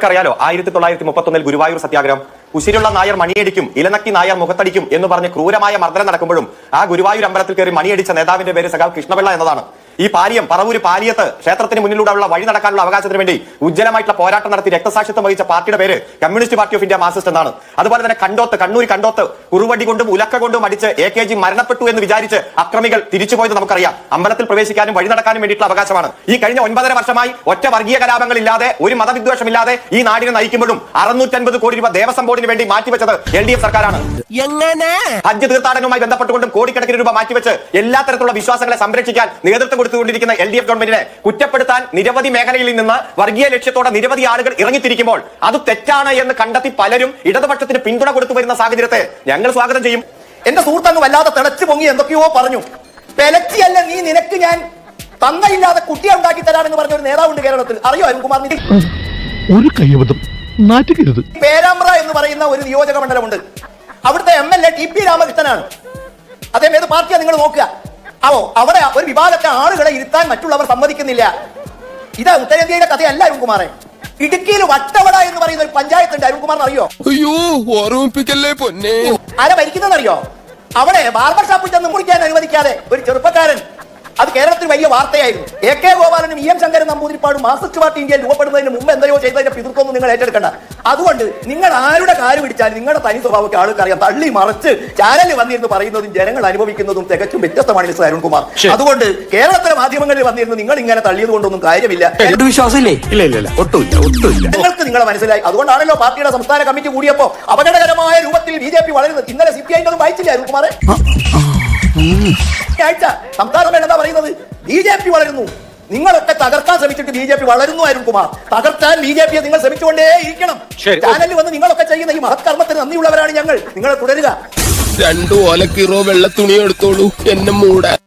അറിയാലോ ആയിരത്തി തൊള്ളായിരത്തി മുപ്പത്തൊന്നിൽ ഗുരുവായൂർ സത്യാഗ്രഹം. ഉശിരുള്ള നായർ മണിയടിക്കും ഇലനക്കി നായർ മുഖത്തടിക്കും എന്ന് പറഞ്ഞ് ക്രൂരമായ മർദ്ദനം നടക്കുമ്പോഴും ആ ഗുരുവായൂർ അമ്പലത്തിൽ കയറി മണിയടിച്ച നേതാവിന്റെ പേര് സഖാവ് കൃഷ്ണപിള്ള എന്നതാണ്. ഈ പാലിയം പറവൂര് പാലിയത്ത് ക്ഷേത്രത്തിന് മുന്നിലൂടെ ഉള്ള വഴി നടക്കാനുള്ള അവകാശത്തിന് വേണ്ടി ഉജ്ജ്വലമായിട്ടുള്ള പോരാട്ടം നടത്തി രക്തസാക്ഷിത്വം വഹിച്ച പാർട്ടിയുടെ പേര് communist party of India marxist എന്നാണ്. അതുപോലെ തന്നെ കണ്ടോത്ത് കണ്ണൂർ കണ്ടോത്ത് ഉറുവടി കൊണ്ടും ഉലക്ക കൊണ്ടും അടിച്ച് എ കെ ജി മരണപ്പെട്ടു എന്ന് വിചാരിച്ച് അക്രമികൾ തിരിച്ചുപോയത് നമുക്കറിയാം. അമ്പലത്തിൽ പ്രവേശിക്കാനും വഴി നടക്കാനും വേണ്ടിയിട്ടുള്ള അവകാശമാണ്. ഈ കഴിഞ്ഞ ഒൻപതര വർഷമായി ഒറ്റ വർഗീയ കലാപങ്ങളില്ലാതെ ഒരു മതവിദ്വേഷമില്ലാതെ ഈ നാടിനെ നയിക്കുമ്പോഴും അറുന്നൂറ്റൻപത് കോടി രൂപ ദേവസ്വം ബോർഡിന് വേണ്ടി മാറ്റിവെച്ചത് എൽ ഡി എഫ് സർക്കാരാണ്. എങ്ങനെ? ഹജ്ജ് തീർത്ഥാടനവുമായി ബന്ധപ്പെട്ടുകൊണ്ടും കോടിക്കണക്കിന് രൂപ മാറ്റിവെച്ച് എല്ലാ തരത്തിലുള്ള വിശ്വാസങ്ങളെ സംരക്ഷിക്കാൻ നേതൃത്വം കൊടുത്തുകൊണ്ടിരിക്കുന്ന എൽ ഡി എഫ് ഗവൺമെന്റിനെ കുറ്റപ്പെടുത്താൻ നിരവധി മേഖലയിൽ നിന്ന് വർഗീയ ലക്ഷ്യത്തോടെ നിരവധി ആളുകൾ ഇറങ്ങിത്തിരിക്കുമ്പോൾ അത് തെറ്റാണ് എന്ന് കണ്ടെത്തി പലരും ഇടതുപക്ഷത്തിന് പിന്തുണ കൊടുത്തു വരുന്ന സാഹചര്യത്തെ ഞങ്ങൾ സ്വാഗതം ചെയ്യും. എന്റെ സുഹൃത്തങ്ങ് വല്ലാതെ തിളച്ചു പൊങ്ങി എന്തൊക്കെയോ പറഞ്ഞു. പെലച്ചിയല്ല നീ നിനക്ക് ഞാൻ തന്നയില്ലാതെ കുട്ടിയെ ഉണ്ടാക്കി തരാമെന്ന് പറഞ്ഞ ഒരു നേതാവുണ്ട് കേരളത്തിൽ. അറിയോ അരുൺകുമാർ ഒരു നാറ്റുകരുത്. പേരാമ്പ്ര എന്ന് പറയുന്ന ഒരു നിയോജക മണ്ഡലമുണ്ട്. അവിടുത്തെ M L A T P രാമകൃഷ്ണനാണ്. അദ്ദേഹം ഏത് പാർട്ടിയാണ് നിങ്ങൾ നോക്കുക? അവോ അവിടെ ഒരു വിഭാഗത്തെ ആളുകളെ ഇരുത്താൻ മറ്റുള്ളവർ സമ്മതിക്കുന്നില്ല. ഇതാ ഉത്തരേന്ത്യയിലെ കഥയല്ല അരുൺകുമാറെ. ഇടുക്കിയിൽ വട്ടവട എന്ന് പറയുന്ന ഒരു പഞ്ചായത്ത് ഉണ്ട് അരുൺകുമാറിന് അറിയോ? അയ്യോ ഓർമ്മിപ്പിക്കല്ലേ പൊന്നെ. ആരാ ഭരിക്കുന്നതെന്നറിയോ? അവിടെ ബാർബർ ഷാപ്പിൽ ചെന്ന് മുറിക്കാൻ അനുവദിക്കാതെ ഒരു ചെറുപ്പക്കാരൻ അത് കേരളത്തിൽ വലിയ വാർത്തയായിരുന്നു. എ കെ ഗോപാലനും ഇ എം ശങ്കരൻ നമ്പൂതിരിപ്പാടും മാർക്സിസ്റ്റ് പാർട്ടി ഇന്ത്യയിൽ രൂപപ്പെടുന്നതിന് മുമ്പ് എന്തെയോ ചെയ്തതിന്റെ പിതൃത്വം നിങ്ങൾ ഏറ്റെടുക്കണ്ട. അതുകൊണ്ട് നിങ്ങൾ ആരുടെ കാര്യം പിടിച്ചാലും നിങ്ങളുടെ തനി സ്വഭാവമൊക്കെ ആൾക്കറിയാം. തള്ളി മറിച്ച് ചാനലിൽ വന്നിരുന്നു പറയുന്നതും ജനങ്ങൾ അനുഭവിക്കുന്നതും തികച്ചും വ്യത്യസ്തമാണ് മിസ്റ്റർ അരുൺകുമാർ. അതുകൊണ്ട് കേരളത്തിലെ മാധ്യമങ്ങളിൽ വന്നിരുന്നു നിങ്ങൾ ഇങ്ങനെ തള്ളിയത് കൊണ്ടൊന്നും കാര്യമില്ല. വിശ്വാസമില്ലേ? ഇല്ല ഇല്ല ഇല്ല. ഒട്ടുമില്ല ഒട്ടുമില്ല. നിങ്ങൾക്ക് നിങ്ങളെ മനസ്സിലായി. അതുകൊണ്ടാണല്ലോ പാർട്ടിയുടെ സംസ്ഥാന കമ്മിറ്റി കൂടിയപ്പോ അപകടകരമായ രൂപത്തിൽ ബി ജെ പി വളരുന്നത്. ഇന്നലെ സി പി ഐ വായിച്ചില്ല അരുൺകുമാറെ? ആഴ്ച സംസ്ഥാന എന്താ പറയുന്നത്? ബി ജെ പി വളരുന്നു. നിങ്ങളൊക്കെ തകർക്കാൻ ശ്രമിച്ചിട്ട് ബി ജെ പി വളരുന്നു അരുൺകുമാർ തകർക്കാൻ ബി ജെ പിയെ നിങ്ങൾ ശ്രമിച്ചുകൊണ്ടേ ഇരിക്കണം ചാനലിൽ വന്ന് നിങ്ങളൊക്കെ ചെയ്യുന്ന ഈ മഹത്കർമ്മത്തിന് നന്ദിയുള്ളവരാണ് ഞങ്ങൾ. നിങ്ങൾ തുടരുക. രണ്ടു ഓലക്കീറോ വെള്ള തുണി എടുത്തോളൂ. എന്നെ മൂടാൻ